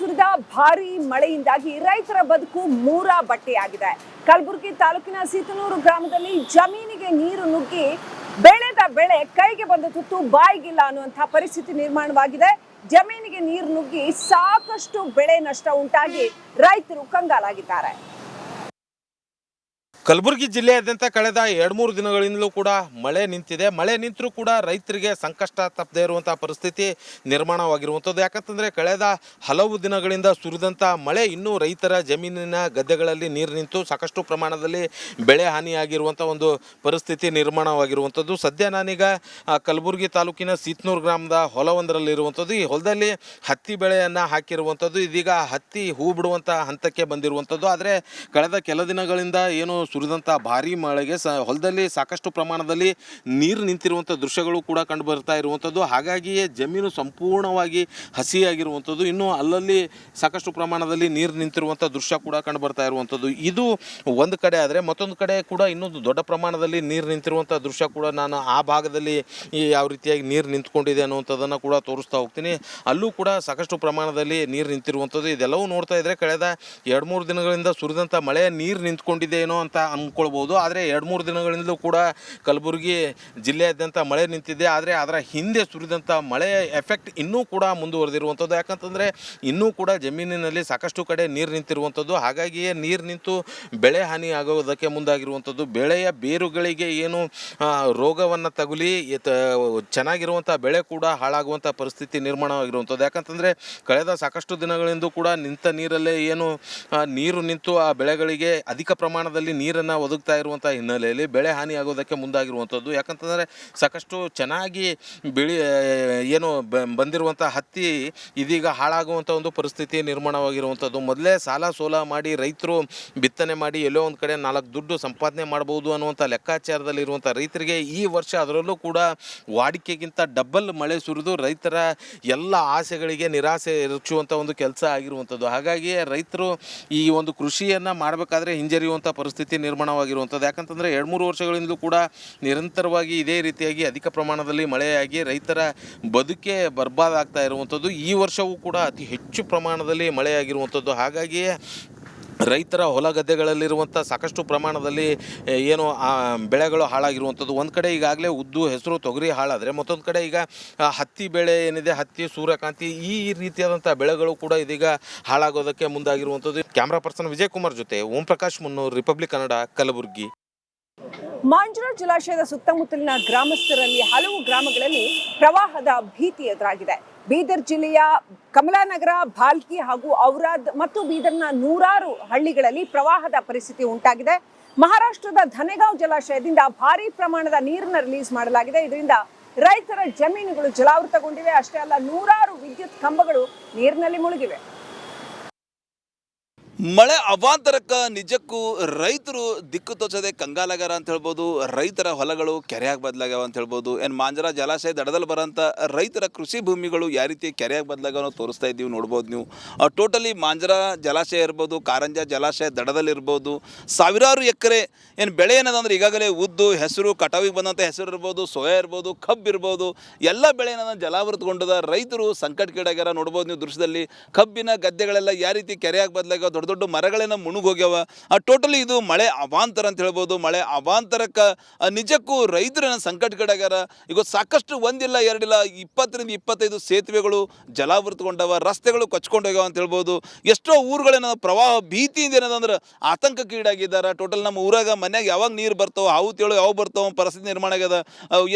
ಸುರಿದ ಭಾರಿ ಮಳೆಯಿಂದಾಗಿ ರೈತರ ಬದುಕು ಮೂರ ಬಟ್ಟೆಯಾಗಿದೆ. ಕಲಬುರಗಿ ತಾಲೂಕಿನ ಸೀತನೂರು ಗ್ರಾಮದಲ್ಲಿ ಜಮೀನಿಗೆ ನೀರು ನುಗ್ಗಿ ಬೆಳೆದ ಬೆಳೆ ಕೈಗೆ ಬಂದ ತುತ್ತು ಬಾಯಿಗಿಲ್ಲ ಅನ್ನುವಂತಹ ಪರಿಸ್ಥಿತಿ ನಿರ್ಮಾಣವಾಗಿದೆ. ಜಮೀನಿಗೆ ನೀರು ನುಗ್ಗಿ ಸಾಕಷ್ಟು ಬೆಳೆ ನಷ್ಟ ಉಂಟಾಗಿ ರೈತರು ಕಂಗಾಲಾಗಿದ್ದಾರೆ. ಕಲಬುರಗಿ ಜಿಲ್ಲೆಯಾದ್ಯಂತ ಕಳೆದ ಎರಡು ಮೂರು ದಿನಗಳಿಂದಲೂ ಕೂಡ ಮಳೆ ನಿಂತಿದೆ. ಮಳೆ ನಿಂತರೂ ಕೂಡ ರೈತರಿಗೆ ಸಂಕಷ್ಟ ತಪ್ಪದೇ ಇರುವಂಥ ಪರಿಸ್ಥಿತಿ ನಿರ್ಮಾಣವಾಗಿರುವಂಥದ್ದು. ಯಾಕಂತಂದರೆ ಕಳೆದ ಹಲವು ದಿನಗಳಿಂದ ಸುರಿದಂಥ ಮಳೆ ಇನ್ನೂ ರೈತರ ಜಮೀನಿನ ಗದ್ದೆಗಳಲ್ಲಿ ನೀರು ನಿಂತು ಸಾಕಷ್ಟು ಪ್ರಮಾಣದಲ್ಲಿ ಬೆಳೆ ಹಾನಿಯಾಗಿರುವಂಥ ಒಂದು ಪರಿಸ್ಥಿತಿ ನಿರ್ಮಾಣವಾಗಿರುವಂಥದ್ದು. ಸದ್ಯ ನಾನೀಗ ಕಲಬುರಗಿ ತಾಲೂಕಿನ ಸೀತ್ನೂರು ಗ್ರಾಮದ ಹೊಲವೊಂದರಲ್ಲಿರುವಂಥದ್ದು. ಈ ಹೊಲದಲ್ಲಿ ಹತ್ತಿ ಬೆಳೆಯನ್ನು ಹಾಕಿರುವಂಥದ್ದು. ಇದೀಗ ಹತ್ತಿ ಹೂ ಬಿಡುವಂಥ ಹಂತಕ್ಕೆ ಬಂದಿರುವಂಥದ್ದು. ಆದರೆ ಕಳೆದ ಕೆಲ ದಿನಗಳಿಂದ ಏನು ಸುರಿದಂಥ ಭಾರಿ ಮಳೆಗೆ ಸ ಹೊಲದಲ್ಲಿ ಸಾಕಷ್ಟು ಪ್ರಮಾಣದಲ್ಲಿ ನೀರು ನಿಂತಿರುವಂಥ ದೃಶ್ಯಗಳು ಕೂಡ ಕಂಡು ಬರ್ತಾ ಇರುವಂಥದ್ದು ಹಾಗಾಗಿಯೇ ಜಮೀನು ಸಂಪೂರ್ಣವಾಗಿ ಹಸಿಯಾಗಿರುವಂಥದ್ದು ಇನ್ನು ಅಲ್ಲಲ್ಲಿ ಸಾಕಷ್ಟು ಪ್ರಮಾಣದಲ್ಲಿ ನೀರು ನಿಂತಿರುವಂಥ ದೃಶ್ಯ ಕೂಡ ಕಂಡು ಬರ್ತಾ ಇರುವಂಥದ್ದು ಇದು ಒಂದು ಕಡೆ ಆದರೆ ಮತ್ತೊಂದು ಕಡೆ ಕೂಡ ಇನ್ನೊಂದು ದೊಡ್ಡ ಪ್ರಮಾಣದಲ್ಲಿ ನೀರು ನಿಂತಿರುವಂಥ ದೃಶ್ಯ ಕೂಡ ನಾನು ಆ ಭಾಗದಲ್ಲಿ ಯಾವ ರೀತಿಯಾಗಿ ನೀರು ನಿಂತ್ಕೊಂಡಿದೆ ಅನ್ನುವಂಥದ್ದನ್ನು ಕೂಡ ತೋರಿಸ್ತಾ ಹೋಗ್ತೀನಿ. ಅಲ್ಲೂ ಕೂಡ ಸಾಕಷ್ಟು ಪ್ರಮಾಣದಲ್ಲಿ ನೀರು ನಿಂತಿರುವಂಥದ್ದು ಇದೆಲ್ಲವೂ ನೋಡ್ತಾ ಇದ್ದರೆ ಕಳೆದ ಎರಡು ಮೂರು ದಿನಗಳಿಂದ ಸುರಿದಂಥ ಮಳೆ ನೀರು ನಿಂತ್ಕೊಂಡಿದೆ ಏನೋ ಅಂತ ಅಂದ್ಕೊಳ್ಬೋದು ಆದರೆ ಎರಡು ಮೂರು ದಿನಗಳಿಂದಲೂ ಕೂಡ ಕಲಬುರಗಿ ಜಿಲ್ಲೆಯಾದ್ಯಂತ ಮಳೆ ನಿಂತಿದೆ. ಆದರೆ ಅದರ ಹಿಂದೆ ಸುರಿದಂಥ ಮಳೆಯ ಎಫೆಕ್ಟ್ ಇನ್ನೂ ಕೂಡ ಮುಂದುವರೆದಿರುವಂಥದ್ದು. ಯಾಕಂತಂದರೆ ಇನ್ನೂ ಕೂಡ ಜಮೀನಿನಲ್ಲಿ ಸಾಕಷ್ಟು ಕಡೆ ನೀರು ನಿಂತಿರುವಂಥದ್ದು. ಹಾಗಾಗಿಯೇ ನೀರು ನಿಂತು ಬೆಳೆ ಹಾನಿ ಆಗೋದಕ್ಕೆ ಮುಂದಾಗಿರುವಂಥದ್ದು. ಬೆಳೆಯ ಬೇರುಗಳಿಗೆ ಏನು ರೋಗವನ್ನು ತಗುಲಿ ಚೆನ್ನಾಗಿರುವಂಥ ಬೆಳೆ ಕೂಡ ಹಾಳಾಗುವಂಥ ಪರಿಸ್ಥಿತಿ ನಿರ್ಮಾಣವಾಗಿರುವಂಥದ್ದು. ಯಾಕಂತಂದರೆ ಕಳೆದ ಸಾಕಷ್ಟು ದಿನಗಳಿಂದ ಕೂಡ ನಿಂತ ನೀರಲ್ಲೇ ಏನು ನೀರು ನಿಂತು ಆ ಬೆಳೆಗಳಿಗೆ ಅಧಿಕ ಪ್ರಮಾಣದಲ್ಲಿ ನೀರನ್ನು ಒದಗ್ತಾ ಇರುವಂಥ ಹಿನ್ನೆಲೆಯಲ್ಲಿ ಬೆಳೆ ಹಾನಿ ಆಗೋದಕ್ಕೆ ಮುಂದಾಗಿರುವಂಥದ್ದು ಯಾಕಂತಂದರೆ ಸಾಕಷ್ಟು ಚೆನ್ನಾಗಿ ಬೆಳೆ ಏನು ಬಂದಿರುವಂಥ ಹತ್ತಿ ಇದೀಗ ಹಾಳಾಗುವಂಥ ಒಂದು ಪರಿಸ್ಥಿತಿ ನಿರ್ಮಾಣವಾಗಿರುವಂಥದ್ದು ಮೊದಲೇ ಸಾಲ ಸೋಲ ಮಾಡಿ ರೈತರು ಬಿತ್ತನೆ ಮಾಡಿ ಎಲ್ಲೋ ಒಂದು ಕಡೆ ನಾಲ್ಕು ದುಡ್ಡು ಸಂಪಾದನೆ ಮಾಡ್ಬೋದು ಅನ್ನುವಂಥ ಲೆಕ್ಕಾಚಾರದಲ್ಲಿ ಇರುವಂಥ ರೈತರಿಗೆ ಈ ವರ್ಷ ಅದರಲ್ಲೂ ಕೂಡ ವಾಡಿಕೆಗಿಂತ ಡಬ್ಬಲ್ ಮಳೆ ಸುರಿದು ರೈತರ ಎಲ್ಲ ಆಸೆಗಳಿಗೆ ನಿರಾಸೆ ಇರುಚುವಂಥ ಒಂದು ಕೆಲಸ ಆಗಿರುವಂಥದ್ದು ಹಾಗಾಗಿ ರೈತರು ಈ ಒಂದು ಕೃಷಿಯನ್ನು ಮಾಡಬೇಕಾದ್ರೆ ಹಿಂಜರಿಯುವಂಥ ಪರಿಸ್ಥಿತಿ ನಿರ್ಮಾಣವಾಗಿರುವಂಥದ್ದು. ಯಾಕಂತಂದರೆ ಎರಡು ಮೂರು ವರ್ಷಗಳಿಂದಲೂ ಕೂಡ ನಿರಂತರವಾಗಿ ಇದೇ ರೀತಿಯಾಗಿ ಅಧಿಕ ಪ್ರಮಾಣದಲ್ಲಿ ಮಳೆಯಾಗಿ ರೈತರ ಬದುಕೆ ಬರ್ಬಾದಾಗ್ತಾ ಇರುವಂಥದ್ದು. ಈ ವರ್ಷವೂ ಕೂಡ ಅತಿ ಹೆಚ್ಚು ಪ್ರಮಾಣದಲ್ಲಿ ಮಳೆಯಾಗಿರುವಂಥದ್ದು. ಹಾಗಾಗಿಯೇ ರೈತರ ಹೊಲ ಗದ್ದೆಗಳಲ್ಲಿರುವಂಥ ಸಾಕಷ್ಟು ಪ್ರಮಾಣದಲ್ಲಿ ಏನು, ಆ, ಬೆಳೆಗಳು ಹಾಳಾಗಿರುವಂಥದ್ದು. ಒಂದು ಕಡೆ ಈಗಾಗಲೇ ಉದ್ದು ಹೆಸರು ತೊಗರಿ ಹಾಳಾದರೆ, ಮತ್ತೊಂದು ಕಡೆ ಈಗ ಹತ್ತಿ ಬೆಳೆ ಏನಿದೆ, ಹತ್ತಿ, ಸೂರ್ಯಕಾಂತಿ, ಈ ರೀತಿಯಾದಂಥ ಬೆಳೆಗಳು ಕೂಡ ಇದೀಗ ಹಾಳಾಗೋದಕ್ಕೆ ಮುಂದಾಗಿರುವಂಥದ್ದು. ಕ್ಯಾಮ್ರಾ ಪರ್ಸನ್ ವಿಜಯ್ ಕುಮಾರ್ ಜೊತೆ ಓಂ ಪ್ರಕಾಶ್ ಮುನ್ನೂರ್, ರಿಪಬ್ಲಿಕ್ ಕನ್ನಡ, ಕಲಬುರಗಿ. ಮಾಂಜುಳ ಜಲಾಶಯದ ಸುತ್ತಮುತ್ತಲಿನ ಗ್ರಾಮಸ್ಥರಲ್ಲಿ ಹಲವು ಗ್ರಾಮಗಳಲ್ಲಿ ಪ್ರವಾಹದ ಭೀತಿ ಎದುರಾಗಿದೆ. ಬೀದರ್ ಜಿಲ್ಲೆಯ ಕಮಲಾನಗರ, ಭಾಲ್ಕಿ ಹಾಗೂ ಔರಾದ್ ಮತ್ತು ಬೀದರ್ನ ನೂರಾರು ಹಳ್ಳಿಗಳಲ್ಲಿ ಪ್ರವಾಹದ ಪರಿಸ್ಥಿತಿ ಉಂಟಾಗಿದೆ. ಮಹಾರಾಷ್ಟ್ರದ ಧನೆಗಾಂವ್ ಜಲಾಶಯದಿಂದ ಭಾರಿ ಪ್ರಮಾಣದ ನೀರನ್ನು ರಿಲೀಸ್ ಮಾಡಲಾಗಿದೆ. ಇದರಿಂದ ರೈತರ ಜಮೀನುಗಳು ಜಲಾವೃತಗೊಂಡಿವೆ. ಅಷ್ಟೇ ಅಲ್ಲ, ನೂರಾರು ವಿದ್ಯುತ್ ಕಂಬಗಳು ನೀರಿನಲ್ಲಿ ಮುಳುಗಿವೆ. ಮಳೆ ಅವಾಂತರಕ್ಕೆ ನಿಜಕ್ಕೂ ರೈತರು ದಿಕ್ಕು ತೋಚದೆ ಕಂಗಾಲಾಗ್ಯಾರ ಅಂತ ಹೇಳ್ಬೋದು, ರೈತರ ಹೊಲಗಳು ಕೆರೆಯಾಗಿ ಬದಲಾಗ್ಯಾವ ಅಂತ ಹೇಳ್ಬೋದು. ಏನು ಮಾಂಜರ ಜಲಾಶಯ ದಡದಲ್ಲಿ ಬರೋಂಥ ರೈತರ ಕೃಷಿ ಭೂಮಿಗಳು ಯಾವ ರೀತಿ ಕೆರೆಯಾಗಿ ಬದಲಾಗ್ಯಾವ ತೋರಿಸ್ತಾ ಇದ್ದೀವಿ, ನೋಡ್ಬೋದು ನೀವು. ಟೋಟಲಿ ಮಾಂಜರ ಜಲಾಶಯ ಇರ್ಬೋದು, ಕಾರಂಜ ಜಲಾಶಯ ದಡದಲ್ಲಿ ಇರ್ಬೋದು, ಸಾವಿರಾರು ಎಕರೆ ಏನು ಬೆಳೆ ಏನದಂದ್ರೆ ಈಗಾಗಲೇ ಉದ್ದು, ಹೆಸರು, ಕಟಾವಿಗೆ ಬಂದಂಥ ಹೆಸರು ಇರ್ಬೋದು, ಸೋಯಾ ಇರ್ಬೋದು, ಕಬ್ಬು ಇರ್ಬೋದು, ಎಲ್ಲ ಬೆಳೆ ಏನದ ಜಲಾವೃತಗೊಂಡದ ರೈತರು ಸಂಕಟಕ್ಕೀಡಾಗ್ಯಾರ. ನೋಡ್ಬೋದು ನೀವು ದೃಶ್ಯದಲ್ಲಿ ಕಬ್ಬಿನ ಗದ್ದೆಗಳೆಲ್ಲ ಯಾವ ರೀತಿ ಕೆರೆಯಾಗಿ ಬದಲಾಗ್ಯಾವ ದೊಡ್ಡ ದೊಡ್ಡ ಮರಗಳೇನ ಮುಣುಗೋಗ್ಯಾವ. ಟೋಟಲಿ ಇದು ಮಳೆ ಅವಾಂತರ ಅಂತ ಹೇಳ್ಬೋದು. ಮಳೆ ಅವಾಂತರಕ್ಕೆ ನಿಜಕ್ಕೂ ರೈತರನ್ನ ಸಂಕಟಕ್ಕೀಡಾಗ್ಯಾರ. ಈಗ ಸಾಕಷ್ಟು ಒಂದಿಲ್ಲ, ಎರಡಿಲ್ಲ, ಇಪ್ಪತ್ತರಿಂದ ಇಪ್ಪತ್ತೈದು ಸೇತುವೆಗಳು ಜಲಾವೃತಗೊಂಡವ, ರಸ್ತೆಗಳು ಕೊಚ್ಕೊಂಡೋಗ್ಯಾವ ಅಂತ ಹೇಳ್ಬೋದು. ಎಷ್ಟೋ ಊರುಗಳೇನ ಪ್ರವಾಹ ಭೀತಿಯಿಂದ ಏನದಂದ್ರೆ ಆತಂಕಕ್ಕೀಡಾಗಿದ್ದಾರೆ ಟೋಟಲ್ ನಮ್ಮ ಊರಾಗ ಮನೆಯಾಗ ಯಾವಾಗ ನೀರು ಬರ್ತಾವ ಹಾವು ತೇಳು ಯಾವ ಬರ್ತಾವ ಪರಿಸ್ಥಿತಿ ನಿರ್ಮಾಣ ಆಗ್ಯದ.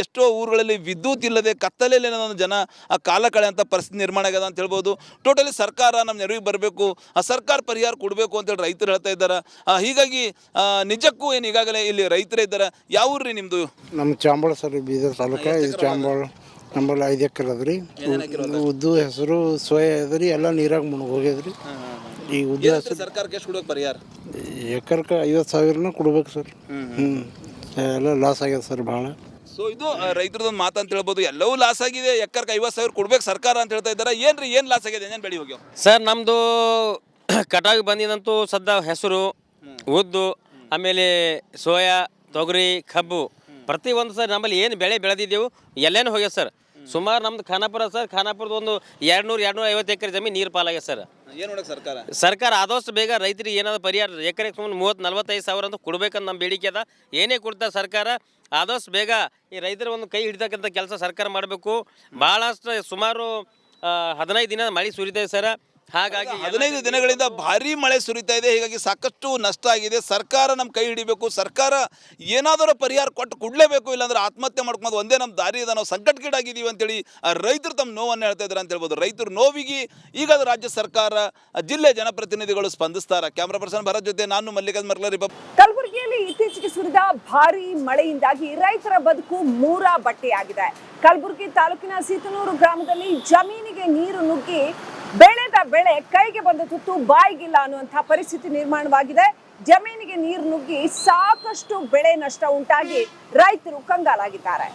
ಎಷ್ಟೋ ಊರುಗಳಲ್ಲಿ ವಿದ್ಯುತ್ ಇಲ್ಲದೆ ಕತ್ತಲೆಯಲ್ಲಿ ಏನದ ಜನ ಆ ಕಾಲ ಅಂತ ಪರಿಸ್ಥಿತಿ ನಿರ್ಮಾಣ ಆಗ್ಯದ ಅಂತ ಹೇಳ್ಬೋದು. ಟೋಟಲಿ ಸರ್ಕಾರ ನಮ್ಮ ನೆರವಿಗೆ ಬರಬೇಕು. ಆ ಸರ್ಕಾರ ಪರಿಹಾರ ಕೊಡಬೇಕು ಅಂತೇಳಿ ರೈತರು ಹೇಳ್ತಾ ಇದ್ದಾರೆ? ಹೀಗಾಗಿ ನಿಜಕ್ಕೂ ಏನು ಈಗಾಗಲೇ ಇಲ್ಲಿ ರೈತರೇ ಇದ್ದಾರೆ? ಯಾವ ಊರ್ರಿ ನಿಮ್ಮದು ನಮ್ಮ ಚಾಂಬಳ ಸರ್ ಬೀದರ್ ತಾಲೂಕ. ಇದು ಚಾಂಬಳ ನಮ್ಮಲ್ಲಿ ಐದು ಎಕರೆ ಅದ್ರಿ ಉದ್ದು ಹೆಸರು ಸೋಯಾ ಅದ್ರಿ ಎಲ್ಲ ನೀರಾಗಿ ಮುಳುಗ್ ಹೋಗ್ಯದ್ರಿ ಈ ಉದ್ದು ಹೆಸರು ಸರ್ಕಾರಕ್ಕೆ ಎಷ್ಟು ಕೊಡ್ಬೇಕು ಪರಿಹಾರ? ಎಕರ್ಗೆ ಐವತ್ತು ಸಾವಿರನ ಕೊಡ್ಬೇಕು ಸರ್. ಹ್ಞೂ ಎಲ್ಲ ಲಾಸ್ ಆಗ್ಯದ ಸರ್ ಭಾಳ ಸೊ ಇದು ರೈತರದೊಂದು ಮಾತು ಅಂತ ಹೇಳ್ಬೋದು ಎಲ್ಲವೂ ಲಾಸ್ ಆಗಿದೆ ಎಕರ್ಗೆ ಐವತ್ತು ಸಾವಿರ ಕೊಡ್ಬೇಕು ಸರ್ಕಾರ ಅಂತ ಹೇಳ್ತಾ ಇದ್ದಾರೆ? ಏನ್ರಿ ಏನು ಲಾಸ್ ಆಗಿದೆ? ಏನೇನು ಬೆಳಿ ಹೋಗ್ಯಾವ? ಸರ್ ನಮ್ಮದು ಕಟಾವಿಗೆ ಬಂದಿದಂತೂ ಸದ್ದ ಹೆಸರು ಉದ್ದು ಆಮೇಲೆ ಸೋಯಾ ತೊಗರಿ ಕಬ್ಬು. ಪ್ರತಿ ಒಂದು ಸರ್ ನಮ್ಮಲ್ಲಿ ಏನು ಬೆಳೆ ಬೆಳೆದಿದ್ದೆವು ಎಲ್ಲೇನು ಹೋಗ್ಯದ ಸರ್. ಸುಮಾರು ನಮ್ದು ಖಾನಾಪುರ ಸರ್ ಖಾನಾಪುರದ ಒಂದು ಎರಡು ನೂರು ಎರಡು ನೂರ ಐವತ್ತು ಎಕರೆ ಜಮೀನು ನೀರು ಪಾಲಾಗ ಸರ್. ಸರ್ಕಾರ? ಸರ್ಕಾರ ಆದಷ್ಟು ಬೇಗ ರೈತರಿಗೆ ಏನಾದ್ರು ಪರಿಹಾರ ಎಕರೆಗೆ ಸುಮ್ಮನೆ ಮೂವತ್ತು ನಲ್ವತ್ತೈದು ಸಾವಿರ ಅಂತ ಕೊಡ್ಬೇಕಂತ ನಮ್ಮ ಬೇಡಿಕೆ ಅದ. ಏನೇ ಕೊಡ್ತಾರೆ ಸರ್ಕಾರ ಆದಷ್ಟು ಬೇಗ ಈ ರೈತರ ಒಂದು ಕೈ ಹಿಡಿತಕ್ಕಂಥ ಕೆಲಸ ಸರ್ಕಾರ ಮಾಡಬೇಕು. ಭಾಳಷ್ಟು ಸುಮಾರು ಹದಿನೈದು ದಿನ ಮಳೆ ಸುರಿತೈತೆ ಸರ್. ಹಾಗಾಗಿ ಹದಿನೈದು ದಿನಗಳಿಂದ ಭಾರಿ ಮಳೆ ಸುರಿತಾ ಇದೆ. ಹೀಗಾಗಿ ಸಾಕಷ್ಟು ನಷ್ಟ ಆಗಿದೆ. ಸರ್ಕಾರ ನಮ್ಮ ಕೈ ಹಿಡಿಬೇಕು. ಸರ್ಕಾರ ಏನಾದರೂ ಪರಿಹಾರ ಕೊಟ್ಟು ಕೊಡಲೇಬೇಕು. ಇಲ್ಲಾಂದ್ರೆ ಆತ್ಮಹತ್ಯೆ ಮಾಡ್ಕೊಂಡು ಒಂದೇ ನಮ್ಮ ದಾರಿ ಇದೆ ನಾವು ಸಂಕಟಗೀಡಾಗಿದ್ದೀವಿ ಅಂತೇಳಿ ಆ ರೈತರು ತಮ್ಮ ನೋವನ್ನು ಹೇಳ್ತಾ ಇದ್ದಾರೆ ಅಂತ ಹೇಳ್ಬೋದು. ರೈತರು ನೋವಿಗೆ ಈಗ ಅದು ರಾಜ್ಯ ಸರ್ಕಾರ ಜಿಲ್ಲೆ ಜನಪ್ರತಿನಿಧಿಗಳು ಸ್ಪಂದಿಸ್ತಾರೆ? ಕ್ಯಾಮ್ರಾ ಪರ್ಸನ್ ಭರತ್ ಜೊತೆ ನಾನು ಮಲ್ಲಿಕಾರ್ಜುನ್ ಮರ್ಲರಿ ಕಲಬುರಗಿಯಲ್ಲಿ ಇತ್ತೀಚೆಗೆ ಸುರಿದ ಭಾರಿ ಮಳೆಯಿಂದಾಗಿ ರೈತರ ಬದುಕು ಮೂರ ಬಟ್ಟೆಯಾಗಿದೆ ಕಲಬುರಗಿ ತಾಲೂಕಿನ ಸೀತನೂರು ಗ್ರಾಮದಲ್ಲಿ ಜಮೀನಿಗೆ ನೀರು ನುಗ್ಗಿ ಬೆಳೆದ ಬೆಳೆ ಕೈಗೆ ಬಂದ ತುತ್ತು ಬಾಯಿಗಿಲ್ಲ ಅನ್ನುವಂತಹ ಪರಿಸ್ಥಿತಿ ನಿರ್ಮಾಣವಾಗಿದೆ. ಜಮೀನಿಗೆ ನೀರು ನುಗ್ಗಿ ಸಾಕಷ್ಟು ಬೆಳೆ ನಷ್ಟ ಉಂಟಾಗಿ ರೈತರು ಕಂಗಾಲಾಗಿದ್ದಾರೆ.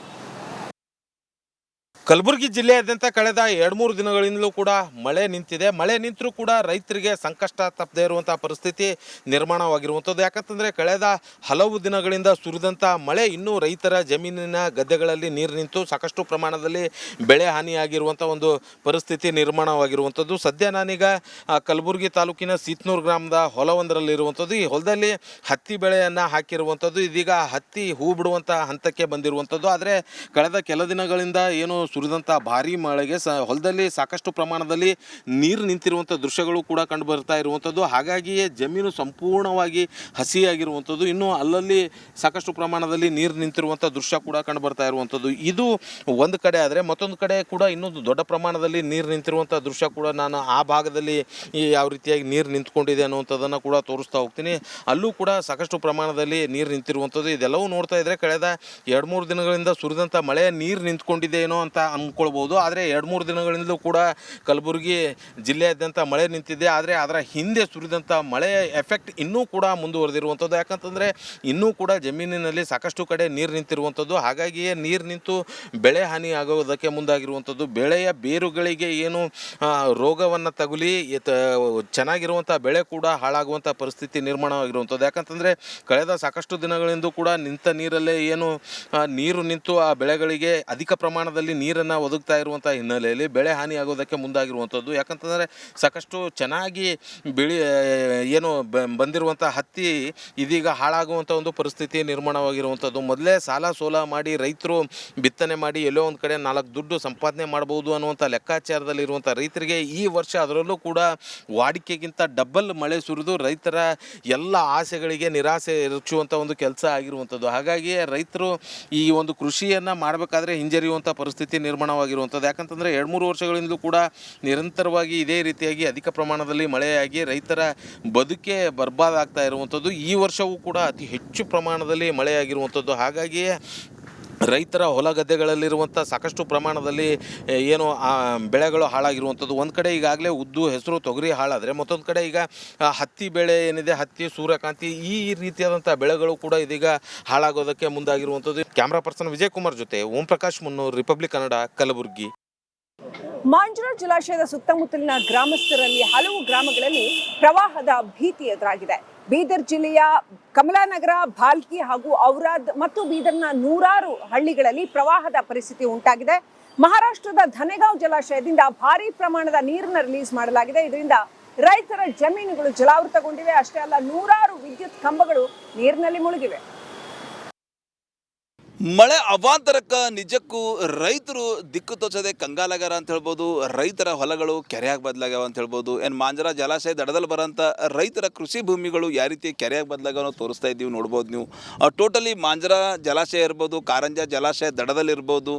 ಕಲಬುರಗಿ ಜಿಲ್ಲೆಯಾದ್ಯಂತ ಕಳೆದ ಎರಡು ಮೂರು ದಿನಗಳಿಂದಲೂ ಕೂಡ ಮಳೆ ನಿಂತಿದೆ. ಮಳೆ ನಿಂತರೂ ಕೂಡ ರೈತರಿಗೆ ಸಂಕಷ್ಟ ತಪ್ಪದೇ ಇರುವಂಥ ಪರಿಸ್ಥಿತಿ ನಿರ್ಮಾಣವಾಗಿರುವಂಥದ್ದು. ಯಾಕಂತಂದರೆ ಕಳೆದ ಹಲವು ದಿನಗಳಿಂದ ಸುರಿದಂಥ ಮಳೆ ಇನ್ನೂ ರೈತರ ಜಮೀನಿನ ಗದ್ದೆಗಳಲ್ಲಿ ನೀರು ನಿಂತು ಸಾಕಷ್ಟು ಪ್ರಮಾಣದಲ್ಲಿ ಬೆಳೆ ಹಾನಿಯಾಗಿರುವಂಥ ಒಂದು ಪರಿಸ್ಥಿತಿ ನಿರ್ಮಾಣವಾಗಿರುವಂಥದ್ದು. ಸದ್ಯ ನಾನೀಗ ಕಲಬುರಗಿ ತಾಲೂಕಿನ ಸೀತ್ನೂರು ಗ್ರಾಮದ ಹೊಲವೊಂದರಲ್ಲಿರುವಂಥದ್ದು. ಈ ಹೊಲದಲ್ಲಿ ಹತ್ತಿ ಬೆಳೆಯನ್ನು ಹಾಕಿರುವಂಥದ್ದು. ಇದೀಗ ಹತ್ತಿ ಹೂ ಬಿಡುವಂಥ ಹಂತಕ್ಕೆ ಬಂದಿರುವಂಥದ್ದು. ಆದರೆ ಕಳೆದ ಕೆಲ ದಿನಗಳಿಂದ ಏನು ಸುರಿದಂಥ ಭಾರಿ ಮಳೆಗೆ ಸ ಹೊಲದಲ್ಲಿ ಸಾಕಷ್ಟು ಪ್ರಮಾಣದಲ್ಲಿ ನೀರು ನಿಂತಿರುವಂಥ ದೃಶ್ಯಗಳು ಕೂಡ ಕಂಡು ಬರ್ತಾ ಇರುವಂಥದ್ದು. ಹಾಗಾಗಿಯೇ ಜಮೀನು ಸಂಪೂರ್ಣವಾಗಿ ಹಸಿಯಾಗಿರುವಂಥದ್ದು. ಇನ್ನು ಅಲ್ಲಲ್ಲಿ ಸಾಕಷ್ಟು ಪ್ರಮಾಣದಲ್ಲಿ ನೀರು ನಿಂತಿರುವಂಥ ದೃಶ್ಯ ಕೂಡ ಕಂಡು ಬರ್ತಾ ಇರುವಂಥದ್ದು. ಇದು ಒಂದು ಕಡೆ ಆದರೆ ಮತ್ತೊಂದು ಕಡೆ ಕೂಡ ಇನ್ನೊಂದು ದೊಡ್ಡ ಪ್ರಮಾಣದಲ್ಲಿ ನೀರು ನಿಂತಿರುವಂಥ ದೃಶ್ಯ ಕೂಡ ನಾನು ಆ ಭಾಗದಲ್ಲಿ ಯಾವ ರೀತಿಯಾಗಿ ನೀರು ನಿಂತ್ಕೊಂಡಿದೆ ಅನ್ನುವಂಥದ್ದನ್ನು ಕೂಡ ತೋರಿಸ್ತಾ ಹೋಗ್ತೀನಿ. ಅಲ್ಲೂ ಕೂಡ ಸಾಕಷ್ಟು ಪ್ರಮಾಣದಲ್ಲಿ ನೀರು ನಿಂತಿರುವಂಥದ್ದು. ಇದೆಲ್ಲವೂ ನೋಡ್ತಾ ಇದ್ದರೆ ಕಳೆದ ಎರಡು ಮೂರು ದಿನಗಳಿಂದ ಸುರಿದಂಥ ಮಳೆ ನೀರು ನಿಂತ್ಕೊಂಡಿದೆ ಏನೋ ಅಂತ ಅಂದ್ಕೊಳ್ಬೋದು ಆದರೆ ಎರಡು ಮೂರು ದಿನಗಳಿಂದಲೂ ಕೂಡ ಕಲಬುರಗಿ ಜಿಲ್ಲೆಯಾದ್ಯಂತ ಮಳೆ ನಿಂತಿದೆ. ಆದರೆ ಅದರ ಹಿಂದೆ ಸುರಿದಂಥ ಮಳೆಯ ಎಫೆಕ್ಟ್ ಇನ್ನೂ ಕೂಡ ಮುಂದುವರೆದಿರುವಂಥದ್ದು ಯಾಕಂತಂದರೆ ಇನ್ನೂ ಕೂಡ ಜಮೀನಿನಲ್ಲಿ ಸಾಕಷ್ಟು ಕಡೆ ನೀರು ನಿಂತಿರುವಂಥದ್ದು ಹಾಗಾಗಿಯೇ ನೀರು ನಿಂತು ಬೆಳೆ ಹಾನಿ ಆಗೋದಕ್ಕೆ ಮುಂದಾಗಿರುವಂಥದ್ದು ಬೆಳೆಯ ಬೇರುಗಳಿಗೆ ಏನು ರೋಗವನ್ನು ತಗುಲಿ ಚೆನ್ನಾಗಿರುವಂಥ ಬೆಳೆ ಕೂಡ ಹಾಳಾಗುವಂಥ ಪರಿಸ್ಥಿತಿ ನಿರ್ಮಾಣವಾಗಿರುವಂಥದ್ದು ಯಾಕಂತಂದರೆ ಕಳೆದ ಸಾಕಷ್ಟು ದಿನಗಳಿಂದ ಕೂಡ ನಿಂತ ನೀರಲ್ಲೇ ಏನು ನೀರು ನಿಂತು ಆ ಬೆಳೆಗಳಿಗೆ ಅಧಿಕ ಪ್ರಮಾಣದಲ್ಲಿ ನೀರನ್ನು ಒದಗ್ತಾ ಇರುವಂಥ ಹಿನ್ನೆಲೆಯಲ್ಲಿ ಬೆಳೆ ಹಾನಿ ಆಗೋದಕ್ಕೆ ಮುಂದಾಗಿರುವಂಥದ್ದು ಯಾಕಂತಂದರೆ ಸಾಕಷ್ಟು ಚೆನ್ನಾಗಿ ಬೆಳೆ ಏನು ಬಂದಿರುವಂಥ ಹತ್ತಿ ಇದೀಗ ಹಾಳಾಗುವಂಥ ಒಂದು ಪರಿಸ್ಥಿತಿ ನಿರ್ಮಾಣವಾಗಿರುವಂಥದ್ದು ಮೊದಲೇ ಸಾಲ ಸೋಲ ಮಾಡಿ ರೈತರು ಬಿತ್ತನೆ ಮಾಡಿ ಎಲ್ಲೋ ಒಂದು ಕಡೆ ನಾಲ್ಕು ದುಡ್ಡು ಸಂಪಾದನೆ ಮಾಡ್ಬೋದು ಅನ್ನುವಂಥ ಲೆಕ್ಕಾಚಾರದಲ್ಲಿ ಇರುವಂಥ ರೈತರಿಗೆ ಈ ವರ್ಷ ಅದರಲ್ಲೂ ಕೂಡ ವಾಡಿಕೆಗಿಂತ ಡಬ್ಬಲ್ ಮಳೆ ಸುರಿದು ರೈತರ ಎಲ್ಲ ಆಸೆಗಳಿಗೆ ನಿರಾಸೆ ಇರುಚುವಂಥ ಒಂದು ಕೆಲಸ ಆಗಿರುವಂಥದ್ದು ಹಾಗಾಗಿ ರೈತರು ಈ ಒಂದು ಕೃಷಿಯನ್ನು ಮಾಡಬೇಕಾದ್ರೆ ಹಿಂಜರಿಯುವಂಥ ಪರಿಸ್ಥಿತಿ ನಿರ್ಮಾಣವಾಗಿರುವಂಥದ್ದು. ಯಾಕಂತಂದರೆ ಎರಡು ಮೂರು ವರ್ಷಗಳಿಂದಲೂ ಕೂಡ ನಿರಂತರವಾಗಿ ಇದೇ ರೀತಿಯಾಗಿ ಅಧಿಕ ಪ್ರಮಾಣದಲ್ಲಿ ಮಳೆಯಾಗಿ ರೈತರ ಬದುಕೆ ಬರ್ಬಾದ್ ಆಗ್ತಾ ಇರುವಂಥದ್ದು. ಈ ವರ್ಷವೂ ಕೂಡ ಅತಿ ಹೆಚ್ಚು ಪ್ರಮಾಣದಲ್ಲಿ ಮಳೆಯಾಗಿರುವಂಥದ್ದು. ಹಾಗಾಗಿಯೇ ರೈತರ ಹೊಲ ಗದ್ದೆಗಳಲ್ಲಿರುವಂಥ ಸಾಕಷ್ಟು ಪ್ರಮಾಣದಲ್ಲಿ ಏನು ಬೆಳೆಗಳು ಹಾಳಾಗಿರುವಂಥದ್ದು. ಒಂದು ಕಡೆ ಈಗಾಗಲೇ ಉದ್ದು ಹೆಸರು ತೊಗರಿ ಹಾಳಾದರೆ, ಮತ್ತೊಂದು ಕಡೆ ಈಗ ಹತ್ತಿ ಬೆಳೆ ಏನಿದೆ, ಹತ್ತಿ, ಸೂರ್ಯಕಾಂತಿ, ಈ ರೀತಿಯಾದಂಥ ಬೆಳೆಗಳು ಕೂಡ ಇದೀಗ ಹಾಳಾಗೋದಕ್ಕೆ ಮುಂದಾಗಿರುವಂಥದ್ದು. ಕ್ಯಾಮ್ರಾ ಪರ್ಸನ್ ವಿಜಯ್ ಕುಮಾರ್ ಜೊತೆ ಓಂ ಪ್ರಕಾಶ್ ಮುನ್ನೂರ್, ರಿಪಬ್ಲಿಕ್ ಕನ್ನಡ, ಕಲಬುರಗಿ. ಮಾಂಜುಳ ಜಲಾಶಯದ ಸುತ್ತಮುತ್ತಲಿನ ಗ್ರಾಮಸ್ಥರಲ್ಲಿ ಹಲವು ಗ್ರಾಮಗಳಲ್ಲಿ ಪ್ರವಾಹದ ಭೀತಿ ಎದುರಾಗಿದೆ. ಬೀದರ್ ಜಿಲ್ಲೆಯ ಕಮಲಾನಗರ, ಭಾಲ್ಕಿ ಹಾಗೂ ಔರಾದ್ ಮತ್ತು ಬೀದರ್ನ ನೂರಾರು ಹಳ್ಳಿಗಳಲ್ಲಿ ಪ್ರವಾಹದ ಪರಿಸ್ಥಿತಿ ಉಂಟಾಗಿದೆ. ಮಹಾರಾಷ್ಟ್ರದ ಧನೆಗಾಂವ್ ಜಲಾಶಯದಿಂದ ಭಾರಿ ಪ್ರಮಾಣದ ನೀರನ್ನು ರಿಲೀಸ್ ಮಾಡಲಾಗಿದೆ. ಇದರಿಂದ ರೈತರ ಜಮೀನುಗಳು ಜಲಾವೃತಗೊಂಡಿವೆ. ಅಷ್ಟೇ ಅಲ್ಲ, ನೂರಾರು ವಿದ್ಯುತ್ ಕಂಬಗಳು ನೀರಿನಲ್ಲಿ ಮುಳುಗಿವೆ. ಮಳೆ ಅವಾಂತರಕ್ಕ ನಿಜಕ್ಕೂ ರೈತರು ದಿಕ್ಕು ತೋಚದೆ ಕಂಗಾಲಾಗ್ಯಾರ ಅಂತ ಹೇಳ್ಬೋದು. ರೈತರ ಹೊಲಗಳು ಕೆರೆಯಾಗಿ ಬದಲಾಗ್ಯಾವ ಅಂತ ಹೇಳ್ಬೋದು. ಏನು ಮಾಂಜರ ಜಲಾಶಯ ದಡದಲ್ಲಿ ಬರೋಂಥ ರೈತರ ಕೃಷಿ ಭೂಮಿಗಳು ಯಾವ ರೀತಿ ಕೆರೆಯಾಗಿ ಬದಲಾಗೋ ತೋರಿಸ್ತಾ ಇದ್ದೀವಿ, ನೋಡ್ಬೋದು ನೀವು. ಟೋಟಲಿ ಮಾಂಜರ ಜಲಾಶಯ ಇರ್ಬೋದು, ಕಾರಂಜ ಜಲಾಶಯ ದಡದಲ್ಲಿರ್ಬೋದು.